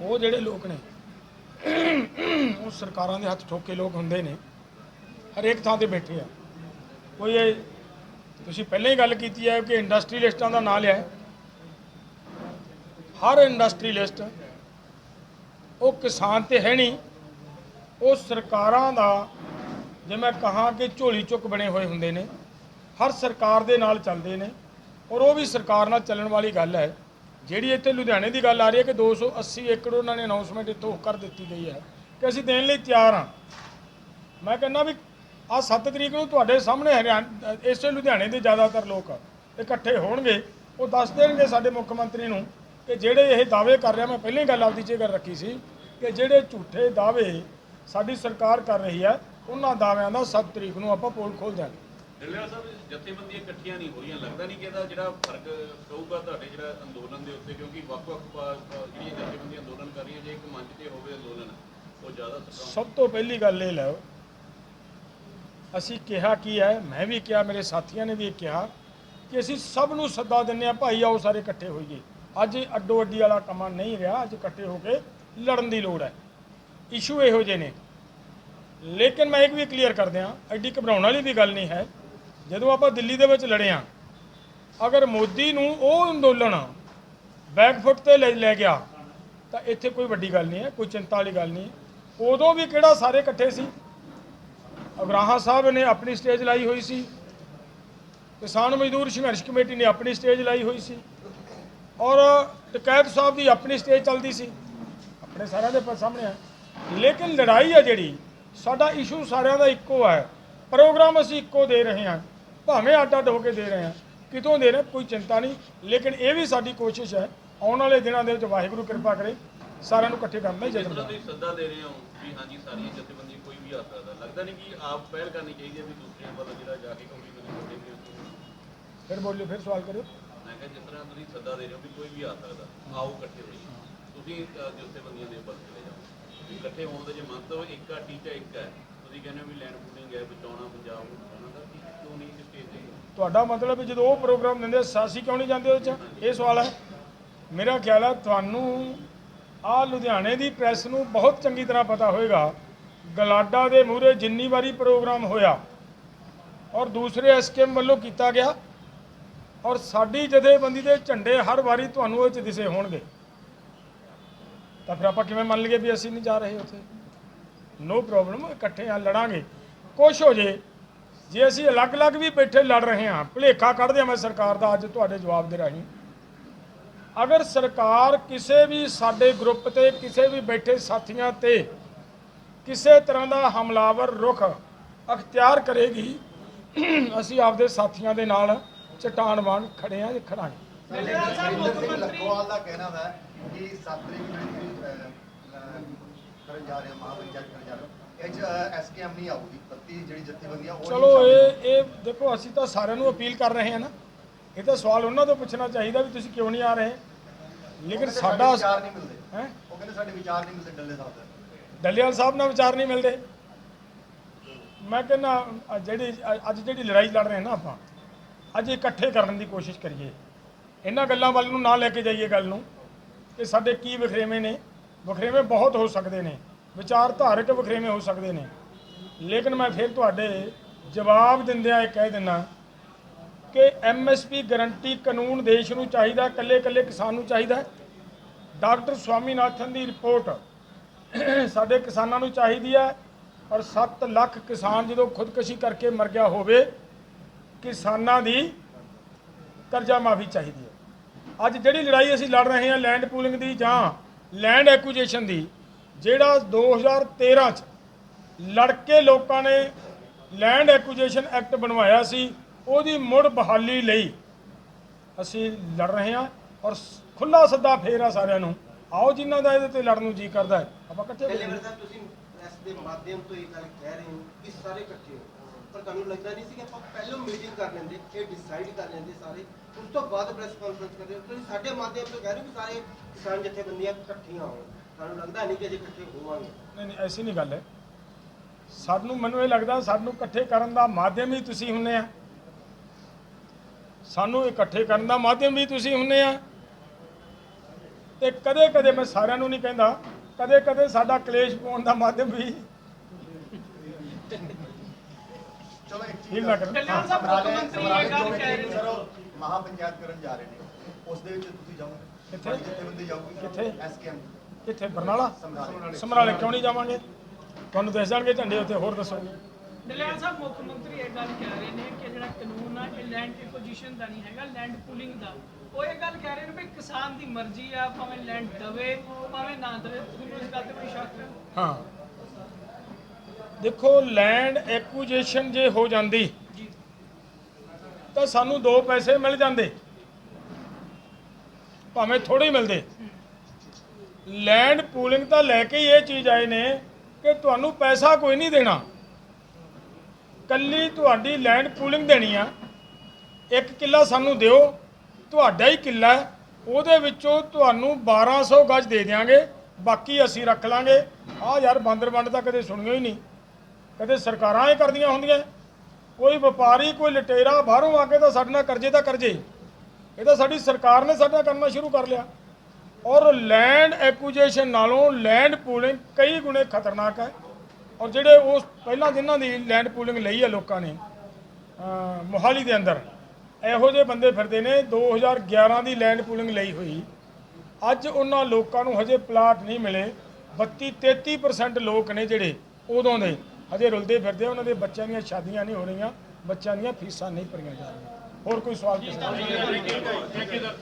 ਉਹ ਜਿਹੜੇ ਲੋਕ ਨੇ ਉਹ ਸਰਕਾਰਾਂ ਦੇ ਹੱਥ ਠੋਕੇ ਲੋਕ ਹੁੰਦੇ ਨੇ ਹਰੇਕ ਥਾਂ ਤੇ ਬੈਠੇ ਆ। ਕੋਈ ਇਹ ਤੁਸੀਂ ਪਹਿਲਾਂ ਹੀ ਗੱਲ ਕੀਤੀ ਹੈ ਕਿ ਇੰਡਸਟਰੀਲਿਸਟਾਂ ਦਾ ਨਾਂ ਲਿਆ ਹੈ। ਹਰ ਇੰਡਸਟਰੀਲਿਸਟ ਉਹ ਕਿਸਾਨ ਤੇ ਹੈ ਨਹੀਂ ਉਹ ਸਰਕਾਰਾਂ ਦਾ ਜੇ ਮੈਂ ਕਹਾਂ ਕਿ ਝੋਲੀ ਚੁੱਕ ਬਣੇ ਹੋਏ ਹੁੰਦੇ ਨੇ, ਹਰ ਸਰਕਾਰ ਦੇ ਨਾਲ ਚੱਲਦੇ ਨੇ, ਔਰ ਉਹ ਵੀ ਸਰਕਾਰ ਨਾਲ ਚੱਲਣ ਵਾਲੀ ਗੱਲ ਹੈ। ਜਿਹੜੀ ਇੱਥੇ ਲੁਧਿਆਣੇ ਦੀ ਗੱਲ ਆ ਰਹੀ ਹੈ ਕਿ 280 ਏਕੜ ਉਹਨਾਂ ਨੇ ਅਨਾਉਂਸਮੈਂਟ ਇੱਥੋਂ ਕਰ ਦਿੱਤੀ ਗਈ ਹੈ ਕਿ ਅਸੀਂ ਦੇਣ ਲਈ ਤਿਆਰ ਹਾਂ। ਮੈਂ ਕਹਿੰਦਾ ਵੀ ਆ 7 ਤਰੀਕ ਨੂੰ ਤੁਹਾਡੇ ਸਾਹਮਣੇ ਹਰਿਆਣਾ, ਇਸੇ ਲੁਧਿਆਣੇ ਦੇ ਜ਼ਿਆਦਾਤਰ ਲੋਕ ਇਕੱਠੇ ਹੋਣਗੇ, ਉਹ ਦੱਸ ਦੇਣਗੇ ਸਾਡੇ ਮੁੱਖ ਮੰਤਰੀ ਨੂੰ ਕਿ ਜਿਹੜੇ ਇਹ ਦਾਅਵੇ ਕਰ ਰਿਹਾ, ਮੈਂ ਪਹਿਲਾਂ ਹੀ ਗੱਲ ਆਪਦੀ ਚ ਗੱਲ ਰੱਖੀ ਸੀ ਕਿ ਜਿਹੜੇ ਝੂਠੇ ਦਾਅਵੇ ਸਾਡੀ ਸਰਕਾਰ ਕਰ ਰਹੀ ਹੈ ਉਹਨਾਂ ਦਾਅਵਿਆਂ ਦਾ 7 ਤਰੀਕ ਨੂੰ ਆਪਾਂ ਪੋਲ ਖੋਲ ਦਿਆਂਗੇ। ਡੱਲੇਵਾਲ ਸਾਹਿਬ ਜਥੇਬੰਦੀਆਂ ਇਕੱਠੀਆਂ ਨਹੀਂ ਹੋਈਆਂ। ਲੱਗਦਾ ਨਹੀਂ ਕਿ ਇਹਦਾ ਜਿਹੜਾ ਫ਼ਰਕ ਪਊਗਾ ਤੁਹਾਡੇ ਜਿਹੜਾ ਅੰਦੋਲਨ ਦੇ ਉੱਤੇ ਕਿਉਂਕਿ ਵੱਖ-ਵੱਖ ਪਾ- ਪਾ- ਜਿਹੜੀਆਂ ਜਥੇਬੰਦੀਆਂ ਅੰਦੋਲਨ ਕਰ ਰਹੀਆਂ ਜੇ ਇੱਕ ਮੰਚ ਤੇ ਹੋਵੇ ਅੰਦੋਲਨ ਉਹ ਜ਼ਿਆਦਾ ਸਟਰੋਂਗ ਸਭ ਤੋਂ ਪਹਿਲੀ ਗੱਲ ਇਹ ਲਓ। ਅਸੀਂ ਕਿਹਾ ਕੀ ਹੈ ਮੈਂ ਵੀ ਕਿਹਾ ਮੇਰੇ ਸਾਥੀਆਂ ਨੇ ਵੀ ਇਹ ਕਿਹਾ ਕਿ ਅਸੀਂ ਸਭ ਨੂੰ ਸੱਦਾ ਦਿੰਨੇ ਆ ਭਾਈ ਆਓ ਸਾਰੇ ਇਕੱਠੇ ਹੋਈਏ। ਅੱਜ ਅੱਡੋ ਅੱਡੀ ਵਾਲਾ ਕੰਮ ਨਹੀਂ ਰਿਹਾ ਅੱਜ ਇਕੱਠੇ ਹੋ ਕੇ ਲੜਨ ਦੀ ਲੋੜ ਹੈ। ਇਸ਼ੂ ਇਹੋ ਜਿਹੇ ਨੇ। ਲੇਕਿਨ ਮੈਂ ਇੱਕ ਵੀ ਕਲੀਅਰ ਕਰ ਦਿਆਂ, ਐਡੀ ਘਬਰਾਉਣ ਵਾਲੀ ਵੀ ਗੱਲ ਨਹੀਂ ਹੈ। ਜਦੋਂ ਆਪਾਂ ਦਿੱਲੀ ਦੇ ਵਿੱਚ ਲੜੇ ਹਾਂ, ਅਗਰ ਮੋਦੀ ਨੂੰ ਉਹ ਅੰਦੋਲਨ ਬੈਕਫੁੱਟ ਤੇ ਲੈ ਲੈ ਗਿਆ, ਤਾਂ ਇੱਥੇ ਕੋਈ ਵੱਡੀ ਗੱਲ ਨਹੀਂ ਹੈ, ਕੋਈ ਚਿੰਤਾ ਵਾਲੀ ਗੱਲ ਨਹੀਂ ਉਦੋਂ ਵੀ ਕਿਹੜਾ ਸਾਰੇ ਇਕੱਠੇ ਸੀ? ਅਗਰਾਹਾਂ ਸਾਹਿਬ ਨੇ ਆਪਣੀ ਸਟੇਜ ਲਾਈ ਹੋਈ ਸੀ। ਕਿਸਾਨ ਮਜ਼ਦੂਰ ਸੰਘਰਸ਼ ਕਮੇਟੀ ਨੇ ਆਪਣੀ ਸਟੇਜ ਲਾਈ ਹੋਈ ਸੀ। ਔਰ ਟਕੈਤ ਸਾਹਿਬ ਦੀ ਆਪਣੀ ਸਟੇਜ ਚੱਲਦੀ ਸੀ। ਆਪਣੇ ਸਾਰਿਆਂ ਦੇ ਸਾਹਮਣੇ ਆ ਲੇਕਿਨ ਲੜਾਈ ਆ ਜਿਹੜੀ ਸਾਡਾ ਇਸ਼ੂ ਸਾਰਿਆਂ ਦਾ ਇੱਕੋ ਹੈ। ਪ੍ਰੋਗਰਾਮ ਅਸੀਂ ਇੱਕੋ ਦੇ ਰਹੇ ਹਾਂ। ਭਾਵੇਂ ਅੱਡ ਅੱਡ ਹੋ ਕੇ ਦੇ ਰਹੇ ਹਾਂ। ਕਿਤੋਂ ਦੇ ਰਹੇ ਕੋਈ ਚਿੰਤਾ ਨਹੀਂ। ਲੇਕਿਨ ਇਹ ਵੀ ਸਾਡੀ ਕੋਸ਼ਿਸ਼ ਹੈ ਆਉਣ ਵਾਲੇ ਦਿਨਾਂ ਦੇ ਵਿੱਚ ਵਾਹਿਗੁਰੂ ਕਿਰਪਾ ਕਰੇ ਸਾਰਿਆਂ ਨੂੰ ਇਕੱਠੇ ਕਰਨ ਦਾ ਯਤਨ ਕਰਾਂਗੇ। ਤੁਸੀਂ ਸੱਦਾ ਦੇ ਰਹੇ ਹੋ ਵੀ ਹਾਂਜੀ ਸਾਰੀਆਂ ਜਥੇਬੰਦੀਆਂ ਕੋਈ ਵੀ ਆ ਸਕਦਾ ਲੱਗਦਾ ਨਹੀਂ ਕਿ ਆਪ ਪਹਿਲ ਕਰਨੀ ਚਾਹੀਦੀ ਹੈ ਵੀ ਦੂਸਰਿਆਂ ਵੱਲੋਂ ਜਿਹੜਾ ਜਾ ਕੇ ਕੋਈ ਵੀ ਫਿਰ ਬੋਲਿਓ ਫਿਰ ਸਵਾਲ ਕਰਿਓ। ਮੈਂ ਕਿਹਾ ਜਿਸ ਤਰ੍ਹਾਂ ਤੁਸੀਂ ਸੱਦਾ ਦੇ ਰਹੇ ਹੋ ਵੀ ਕੋਈ ਵੀ ਆ ਸਕਦਾ ਆਓ ਇਕੱਠੇ ਹੋਈਏ। ਤੁਸੀਂ ਜਥੇਬੰਦੀਆਂ ਦੇ ਉੱਪਰ ਚਲੇ ਜਾਓ। ਇਕੱਠੇ ਹੋਣ ਦਾ ਜੇ ਮੰਤਵ ਇੱਕ ਆ ਟੀਚਾ ਇੱਕ ਹੈ ਤੁਸੀਂ ਕਹਿੰਦੇ ਹੋ ਵੀ ਲੈਂਡ ਪੂਲਿੰਗ ਹੈ ਬਚਾਉਣਾ ਪੰਜਾਬ ਨੂੰ ਬਚਾਉਣਾ ਦਾ ਕੀ ਕਿਉਂ ਨਹੀਂ ਇਸ ਸਟੇਜ ਤੇ ਤੁਹਾਡਾ ਮਤਲਬ ਹੈ ਜਦੋਂ ਉਹ ਪ੍ਰੋਗਰਾਮ ਦਿੰਦੇ ਸਾਸੀ ਕਿਉਂ ਨਹੀਂ ਜਾਂਦੇ ਉਹਦੇ ਚ? ਇਹ ਸਵਾਲ ਹੈ। ਮੇਰਾ ਖਿਆਲ ਹੈ ਤੁਹਾਨੂੰ ਆ ਲੁਧਿਆਣੇ ਦੀ ਪ੍ਰੈਸ ਨੂੰ ਬਹੁਤ ਚੰਗੀ ਤਰ੍ਹਾਂ ਪਤਾ ਹੋਵੇਗਾ ਗਲਾਡਾ ਦੇ ਮੂਹਰੇ ਜਿੰਨੀ ਵਾਰੀ ਪ੍ਰੋਗਰਾਮ ਹੋਇਆ ਔਰ ਦੂਸਰੇ ਐਸਕੇਐਮ ਵੱਲੋਂ ਕੀਤਾ ਗਿਆ ਔਰ ਸਾਡੀ ਜਥੇਬੰਦੀ ਦੇ ਝੰਡੇ ਹਰ ਵਾਰੀ ਤੁਹਾਨੂੰ ਉਹ ਚ ਦਿਸੇ ਹੋਣਗੇ। ਤਾਂ ਫਿਰ ਆਪਾਂ ਕਿਵੇਂ ਮੰਨ ਲਈਏ ਵੀ ਅਸੀਂ ਨਹੀਂ ਜਾ ਰਹੇ ਉੱਥੇ? ਨੋ ਪ੍ਰੋਬਲਮ ਇਕੱਠੇ ਆ ਲੜਾਂਗੇ। ਕੁਛ ਹੋ ਜੇ। ਜੇ ਅਸੀਂ ਅਲੱਗ-ਅਲੱਗ ਵੀ ਬੈਠੇ ਲੜ ਰਹੇ ਹਾਂ ਭੁਲੇਖਾ ਕੱਢਦੇ ਹਾਂ ਮੈਂ ਸਰਕਾਰ ਦਾ ਅੱਜ ਤੁਹਾਡੇ ਜਵਾਬ ਦੇ ਰਾਹੀਂ। ਅਗਰ ਸਰਕਾਰ ਕਿਸੇ ਵੀ ਸਾਡੇ ਗਰੁੱਪ ਤੇ ਕਿਸੇ ਵੀ ਬੈਠੇ ਸਾਥੀਆਂ ਤੇ ਕਿਸੇ ਤਰ੍ਹਾਂ ਦਾ ਹਮਲਾਵਰ ਰੁਖ ਅਖਤਿਆਰ ਕਰੇਗੀ ਅਸੀਂ ਆਪਦੇ ਸਾਥੀਆਂ ਦੇ ਨਾਲ ਚਟਾਨ ਵਾਂਗ ਖੜੇ ਹਾਂ ਜੇ ਖੜਾਂਗੇ ਲੱਖੋਵਾਲ ਦਾ ਕਹਿਣਾ ਹੈ ਕਿ 7 ਤਰੀਕ ਨੂੰ ਜਿਹੜੀ ਅਹ, ਅਹ, ਕਰਨ ਜਾ ਰਹੇ ਹਾਂ ਮਹਾਪੰਚਾਇਤ ਕਰਨ ਜਾ ਰਹੇ ਹਾਂ। ਇਹ ਚ ਐਸਕੇਐਮ ਨਹੀਂ ਆਊਗੀ ਪ੍ਰਤੀ ਜਿਹੜੀ ਜਥੇਬੰਦੀਆਂ ਉਹ ਨਹੀਂ ਚਲੋ ਇਹ ਇਹ ਦੇਖੋ ਅਸੀਂ ਤਾਂ ਸਾਰਿਆਂ ਨੂੰ ਅਪੀਲ ਕਰ ਰਹੇ ਹਾਂ ਨਾ। ਇਹ ਤਾਂ ਸਵਾਲ ਉਹਨਾਂ ਤੋਂ ਪੁੱਛਣਾ ਚਾਹੀਦਾ ਵੀ ਤੁਸੀਂ ਕਿਉਂ ਨਹੀਂ ਆ ਰਹੇ? ਲੇਕਿਨ ਸਾਡੇ ਵਿਚਾਰ ਨਹੀਂ ਮਿਲਦੇ। ਹੈ? ਉਹ ਕਹਿੰਦੇ ਸਾਡੇ ਵਿਚਾਰ ਨਹੀਂ ਮਿਲਦੇ ਡੱਲੇ ਸਾਹਿਬ ਦੇ। ਡੱਲੇਵਾਲ ਸਾਹਿਬ ਨਾਲ ਵਿਚਾਰ ਨਹੀਂ ਮਿਲਦੇ। ਮੈਂ ਕਹਿੰਦਾ ਜਿਹੜੀ ਅੱਜ ਜਿਹੜੀ ਲੜਾਈ ਲੜ ਰਹੇ ਨਾ ਆਪਾਂ ਅੱਜ ਇਕੱਠੇ ਕਰਨ ਦੀ ਕੋਸ਼ਿਸ਼ ਕਰੀਏ। ਇਹਨਾਂ ਗੱਲਾਂ ਵੱਲ ਨੂੰ ਨਾ ਲੈ ਕੇ ਜਾਈਏ ਗੱਲ ਨੂੰ। ਕਿ ਸਾਡੇ ਕੀ ਵਖਰੇਵੇਂ ਨੇ? ਵਖਰੇਵੇਂ ਬਹੁਤ ਹੋ ਸਕਦੇ ਨੇ। ਵਿਚਾਰਧਾਰਕ ਵਖਰੇਵੇਂ ਹੋ ਸਕਦੇ ਨੇ। ਲੇਕਿਨ ਮੈਂ ਫਿਰ ਤੁਹਾਡੇ ਜਵਾਬ ਦਿੰਦਿਆਂ ਇਹ ਕਹਿ ਦਿੰਦਾ ਕਿ ਐਮਐਸਪੀ ਗਰੰਟੀ ਕਾਨੂੰਨ ਦੇਸ਼ ਨੂੰ ਚਾਹੀਦਾ ਇਕੱਲੇ ਇਕੱਲੇ ਕਿਸਾਨ ਨੂੰ ਚਾਹੀਦਾ ਡਾਕਟਰ ਸਵਾਮੀਨਾਥਨ ਦੀ ਰਿਪੋਰਟ ਸਾਡੇ ਕਿਸਾਨਾਂ ਨੂੰ ਚਾਹੀਦੀ ਹੈ ਔਰ 7 ਲੱਖ ਕਿਸਾਨ ਜਦੋਂ ਖੁਦਕਸ਼ੀ ਕਰਕੇ ਮਰ ਗਿਆ ਹੋਵੇ, ਕਿਸਾਨਾਂ ਦੀ ਕਰਜ਼ਾ ਮਾਫੀ ਚਾਹੀਦੀ ਹੈ। ਅੱਜ ਜਿਹੜੀ ਲੜਾਈ ਅਸੀਂ ਲੜ ਰਹੇ ਹਾਂ ਲੈਂਡ ਪੂਲਿੰਗ ਦੀ ਜਾਂ ਲੈਂਡ ਐਕੁਜੀਸ਼ਨ ਦੀ ਜਿਹੜਾ 2013 ਚ ਲੜ ਕੇ ਲੋਕਾਂ ਨੇ ਲੈਂਡ ਐਕੁਜੀਸ਼ਨ ਐਕਟ ਬਣਵਾਇਆ ਸੀ ਉਹਦੀ ਮੁੜ ਬਹਾਲੀ ਲਈ ਅਸੀਂ ਲੜ ਰਹੇ ਹਾਂ ਔਰ ਖੁੱਲਾ ਸੱਦਾ ਫੇਰ ਆ ਸਾਰਿਆਂ ਨੂੰ ਆਓ ਜਿਨ੍ਹਾਂ ਦਾ ਇਹਦੇ ਤੇ ਲੜਨ ਨੂੰ ਜੀ ਕਰਦਾ ਹੈ ਆਪਾਂ ਇਕੱਠੇ ਹੋ ਜਾਈਏ। ਤੁਸੀਂ ਪ੍ਰੈਸ ਦੇ ਮਾਧਿਅਮ ਤੋਂ ਇਹ ਗੱਲ ਕਹਿ ਰਹੇ ਹੋ ਕਿ ਸਾਰੇ ਇਕੱਠੇ ਹੋ ਪਰ ਤੁਹਾਨੂੰ ਲੱਗਦਾ ਨਹੀਂ ਸੀ ਕਿ ਆਪਾਂ ਪਹਿਲਾਂ ਮੀਟਿੰਗ ਕਰ ਲੈਂਦੇ, ਇਹ ਡਿਸਾਈਡ ਕਰ ਲੈਂਦੇ ਸਾਰੇ। ਉਸ ਤੋਂ ਬਾਅਦ ਪ੍ਰੈਸ ਕਾਨਫਰੰਸ ਕਰਦੇ ਤੁਸੀਂ ਸਾਡੇ ਮਾਧਿਅਮ ਤੋਂ ਕਹਿ ਰਹੇ ਹੋ ਕਿ ਸਾਰੇ ਕਿਸਾਨ ਜਥੇਬੰਦੀਆਂ ਇਕੱਠੀਆਂ ਹੋਣ। ਤੁਹਾਨੂੰ ਲੱਗਦਾ ਨਹੀਂ ਕਿ ਅਜੇ ਇਕੱਠੇ ਹੋਵਾਂਗੇ? ਨਹੀਂ ਨਹੀਂ, ਐਸੀ ਨਹੀਂ ਗੱਲ ਹੈ। ਸਾਨੂੰ, ਮੈਨੂੰ ਇਹ ਲੱਗਦਾ ਸਾਨੂੰ ਇਕੱਠੇ ਕਰਨ ਦਾ ਮਾਧਿਅਮ ਹੀ ਤੁਸੀਂ ਹੁੰਨੇ ਆ। ਸਾਨੂੰ ਇਕੱਠੇ ਕਰਨ ਦਾ ਮਾਧਿਅਮ ਵੀ ਤੁਸੀਂ ਹੁੰਨੇ ਆ। ਤੇ ਕਦੇ ਕਦੇ ਮੈਂ ਸਾਰਿਆਂ ਨੂੰ ਨਹੀਂ ਕਹਿੰਦਾ ਕਦੇ ਕਦੇ ਸਾਡਾ ਕਲੇਸ਼ ਪਾਉਣ ਦਾ ਮਾਧਿਅਮ ਵੀ ਨਾ ਕਰੋ। ਕਲਿਆਣ ਸਾਹਿਬ, ਮੁੱਖ ਮੰਤਰੀ ਇਹ ਗੱਲ ਕਹਿ ਰਹੇ ਨੇ। ਸਰ ਉਹ ਮਹਾਪੰਚਾਇਤ ਕਰਨ ਜਾ ਰਹੇ ਨੇ। ਉਸ ਦੇ ਵਿੱਚ ਤੁਸੀਂ ਜਾਓਗੇ। ਕਿੱਥੇ? ਤੁਹਾਡੀ ਜਥੇਬੰਦੀ ਜਾਊਗੀ ਕਿੱਥੇ? ਐਸਕੇਐਮ। ਕਿੱਥੇ? ਬਰਨਾਲਾ? ਸਮਰਾਲੇ। ਸਮਰਾਲੇ ਕਿਉਂ ਨਹੀਂ ਜਾਵਾਂਗੇ? ਤੁਹਾਨੂੰ ਦੱਸ ਜਾਣਗੇ ਝੰਡੇ ਉੱਤੇ ਹੋਰ ਦੱਸੋ। ਦਲਿਆਲ ਸਾਹਿਬ ਮੁੱਖ ਮੰਤਰੀ ਇਹ ਗੱਲ ਕਹਿ ਰਹੇ ਨੇ ਕਿ ਜਿਹੜਾ ਕਾਨੂੰਨ ਆ ਇਹ ਲੈਂਡ ਐਕੁਜੀਸ਼ਨ ਦਾ ਨਹੀਂ ਹੈਗਾ ਲੈਂਡ ਪੂਲਿੰਗ ਦਾ। ਉਹ ਇਹ ਗੱਲ ਕਹਿ ਰਹੇ ਨੇ ਵੀ ਕਿਸਾਨ ਦੀ ਮਰਜ਼ੀ ਆ ਭਾਵੇਂ ਲੈਂਡ ਦਵੇ ਭਾਵੇਂ ਨਾ ਦਵੇ। ਤੁਹਾਨੂੰ ਇਸ ਗੱਲ ਤੇ ਕੋਈ ਸ਼ੱਕ ਹੈ? ਹਾਂ। ਦੇਖੋ ਲੈਂਡ ਐਕੁਜੀਸ਼ਨ ਜੇ ਹੋ ਜਾਂਦੀ ਤਾਂ ਸਾਨੂੰ ਦੋ ਪੈਸੇ ਮਿਲ ਜਾਂਦੇ। ਭਾਵੇਂ ਥੋੜੇ ਹੀ ਮਿਲਦੇ। ਲੈਂਡ ਪੂਲਿੰਗ ਤਾਂ ਲੈ ਕੇ ਹੀ ਇਹ ਚੀਜ਼ ਆਏ ਨੇ ਕਿ ਤੁਹਾਨੂੰ ਪੈਸਾ ਕੋਈ ਨਹੀਂ ਦੇਣਾ। ਕੱਲੀ ਤੁਹਾਡੀ ਲੈਂਡ ਪੂਲਿੰਗ ਦੇਣੀ ਆ। ਇੱਕ ਕਿੱਲਾ ਸਾਨੂੰ ਦਿਓ ਤੁਹਾਡਾ ਹੀ ਕਿੱਲਾ ਉਹਦੇ ਵਿੱਚੋਂ ਤੁਹਾਨੂੰ 1200 ਗਜ ਦੇ ਦਿਆਂਗੇ। ਬਾਕੀ ਅਸੀਂ ਰੱਖ ਲਾਂਗੇ। ਆ ਯਾਰ ਬਾਂਦਰ ਵੰਡ ਤਾਂ ਕਦੇ ਸੁਣੀਓ ਹੀ ਨਹੀਂ। ਕਦੇ ਸਰਕਾਰਾਂ ਇਹ ਕਰਦੀਆਂ ਹੁੰਦੀਆਂ। ਕੋਈ ਵਪਾਰੀ, ਕੋਈ ਲਟੇਰਾ ਬਾਹਰੋਂ ਆ ਕੇ ਤਾਂ ਸਾਡੇ ਨਾਲ ਕਰਜ਼ੇ ਤਾਂ ਕਰਜ਼ੇ। ਇਹ ਤਾਂ ਸਾਡੀ ਸਰਕਾਰ ਨੇ ਸਾਡਾ ਕਰਨਾ ਸ਼ੁਰੂ ਕਰ ਲਿਆ। ਔਰ ਲੈਂਡ ਐਕੁਜੀਸ਼ਨ ਨਾਲੋਂ ਲੈਂਡ ਪੂਲਿੰਗ ਕਈ ਗੁਣੇ ਖਤਰਨਾਕ ਹੈ। ਔਰ ਜਿਹੜੇ ਉਸ ਪਹਿਲਾਂ ਜਿਨ੍ਹਾਂ ਦੀ ਲੈਂਡ ਪੂਲਿੰਗ ਲਈ ਹੈ ਲੋਕਾਂ ਨੇ, ਅਹ ਮੋਹਾਲੀ ਦੇ ਅੰਦਰ, ਇਹੋ ਜਿਹੇ ਬੰਦੇ ਫਿਰਦੇ ਨੇ 2011 ਦੀ ਲੈਂਡ ਪੂਲਿੰਗ ਲਈ ਹੋਈ। ਅੱਜ ਉਹਨਾਂ ਲੋਕਾਂ ਨੂੰ ਹਜੇ ਪਲਾਟ ਨਹੀਂ ਮਿਲੇ। 32 33% ਲੋਕ ਨੇ ਜਿਹੜੇ ਉਦੋਂ ਦੇ। ਹਜੇ ਰੁਲਦੇ ਫਿਰਦੇ ਉਹਨਾਂ ਦੇ ਬੱਚਿਆਂ ਦੀਆਂ ਸ਼ਾਦੀਆਂ ਨਹੀਂ ਹੋ ਰਹੀਆਂ, ਬੱਚਿਆਂ ਦੀਆਂ ਫੀਸਾਂ ਨਹੀਂ ਭਰੀਆਂ ਜਾ ਰਹੀਆਂ। ਹੋਰ ਕੋਈ ਸਵਾਲ? ਕਿਸੇ ਦਾ